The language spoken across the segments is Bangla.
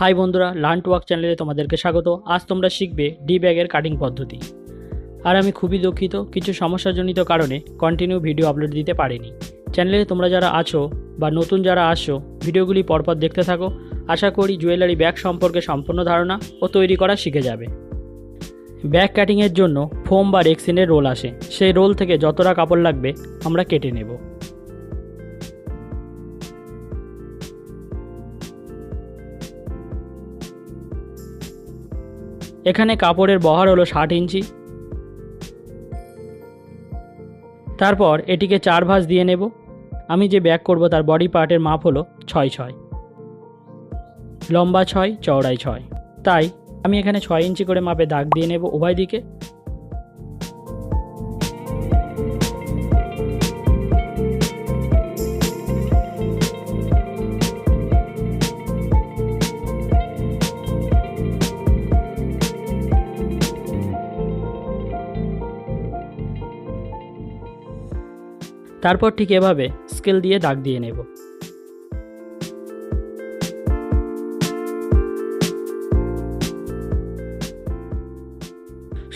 হাই বন্ধুরা, লার্ন টু ওয়ার্ক চ্যানেলে তোমাদেরকে স্বাগত। আজ তোমরা শিখবে ডি ব্যাগের কাটিং পদ্ধতি। আর আমি খুবই দুঃখিত, কিছু সমস্যাজনিত কারণে কন্টিনিউ ভিডিও আপলোড দিতে পারিনি। চ্যানেলে তোমরা যারা আছো বা নতুন যারা আসছো, ভিডিওগুলি পরপর দেখতে থাকো। আশা করি জুয়েলারি ব্যাগ সম্পর্কে সম্পূর্ণ ধারণা ও তৈরি করা শিখে যাবে। ব্যাগ কাটিংয়ের জন্য ফোম বা রেক্সিনের রোল আসে। সেই রোল থেকে যতটা কাপড় লাগবে, আমরা কেটে নেব। এখানে কাপড়ের বহর হলো ষাট ইঞ্চি। তারপর এটিকে চার ভাঁজ দিয়ে নেব। আমি যে ব্যাগ করব তার বডি পার্টের মাপ হলো ছয় ছয়। লম্বা ছয় চওড়াই ছয়। তাই আমি এখানে ছয় ইঞ্চি করে মাপে দাগ দিয়ে নেব উভয় দিকে। তারপর ঠিক এভাবে স্কেল দিয়ে দাগ দিয়ে নেব।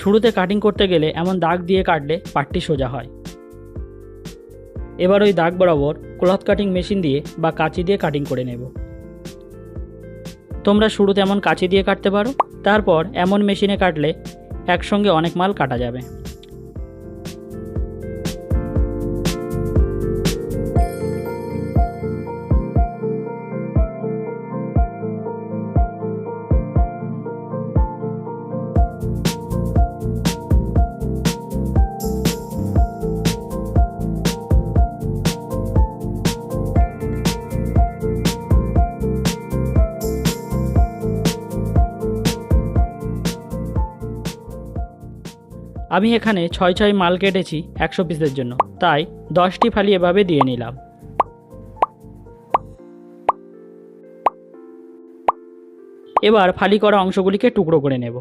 শুরুতে কাটিং করতে গেলে এমন দাগ দিয়ে কাটলে পাটটি সোজা হয়। এবার ওই দাগ বরাবর ক্লথ কাটিং মেশিন দিয়ে বা কাঁচি দিয়ে কাটিং করে নেব। তোমরা শুরুতে এমন কাঁচি দিয়ে কাটতে পারো, তারপর এমন মেশিনে কাটলে একসঙ্গে অনেক মাল কাটা যাবে। আমি এখানে ছয় ছয় মাল কেটেছি একশো পিসের জন্য। তাই দশটি ফালি এভাবে দিয়ে নিলাম। এবার ফালি করা অংশগুলিকে টুকরো করে নেব।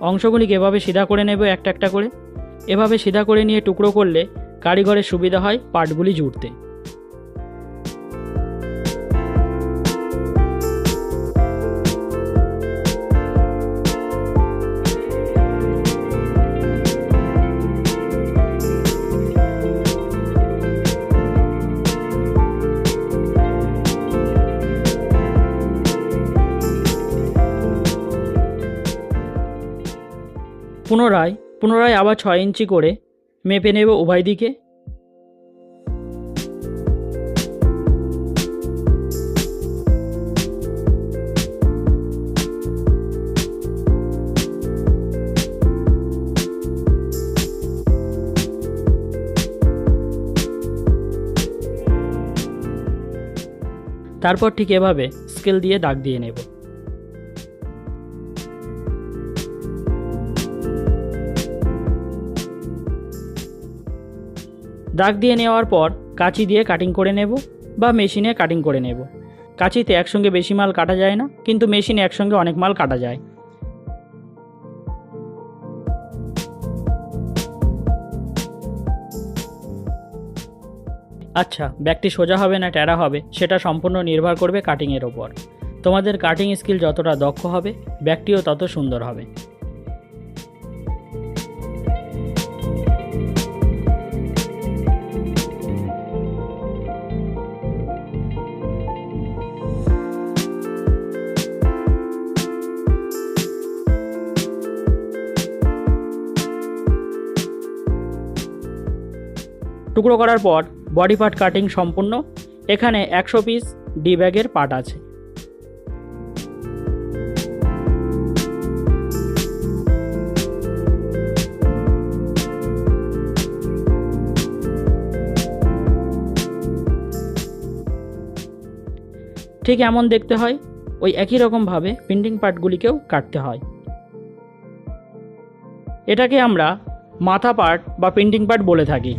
অংশগুলিকে এভাবে সিধা করে নেব একটা একটা করে। এভাবে সিধা করে নিয়ে টুকরো করলে কারিগরের সুবিধা হয় পার্টগুলি জুড়তে। পুনরায় পুনরায় আবার ছয় ইঞ্চি করে মেপে নেব উভয় দিকে তারপর ঠিক এভাবে স্কেল দিয়ে দাগ দিয়ে নেব দাগ দিয়ে নেওয়ার পর কাঁচি দিয়ে কাটিং করে নেব বা মেশিনে কাটিং করে নেব। কাঁচিতে একসঙ্গে বেশি মাল কাটা যায় না, কিন্তু মেশিনে একসঙ্গে অনেক মাল কাটা যায়। আচ্ছা ব্যাগটি সোজা হবে না ট্যারা হবে, সেটা সম্পূর্ণ নির্ভর করবে কাটিংয়ের ওপর। তোমাদের কাটিং স্কিল যতটা দক্ষ হবে, ব্যাগটিও তত সুন্দর হবে। টুকরো করার পর বডি পার্ট কাটিং সম্পূর্ণ। এখানে একশো পিস ডি ব্যাগের পার্ট আছে। ঠিক এমন দেখতে হয়, ওই একই রকমভাবে প্রিন্টিং পার্টগুলিকেও কাটতে হয়। এটাকে আমরা মাথা পার্ট বা প্রিন্টিং পার্ট বলে থাকি।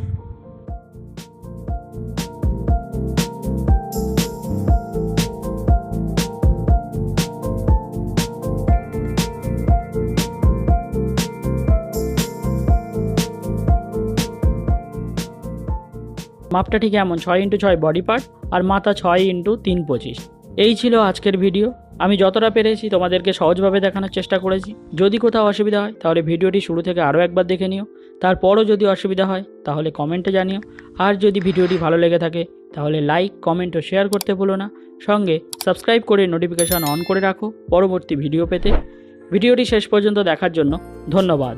মাপটা ঠিক এমন, ছয় ইন্টু ছয় বডি পার্ট আর মাথা ছয় ইন্টু তিন পঁচিশ। এই ছিল আজকের ভিডিও আমি যতটা পেরেছি তোমাদেরকে সহজভাবে দেখানোর চেষ্টা করেছি। যদি কোথাও অসুবিধা হয়, তাহলে ভিডিওটি শুরু থেকে আরও একবার দেখে নিও। তারপরও যদি অসুবিধা হয়, তাহলে কমেন্টে জানিও। আর যদি ভিডিওটি ভালো লেগে থাকে, তাহলে লাইক কমেন্ট ও শেয়ার করতে ভুলো না। সঙ্গে সাবস্ক্রাইব করে নোটিফিকেশান অন করে রাখো পরবর্তী ভিডিও পেতে। ভিডিওটি শেষ পর্যন্ত দেখার জন্য ধন্যবাদ।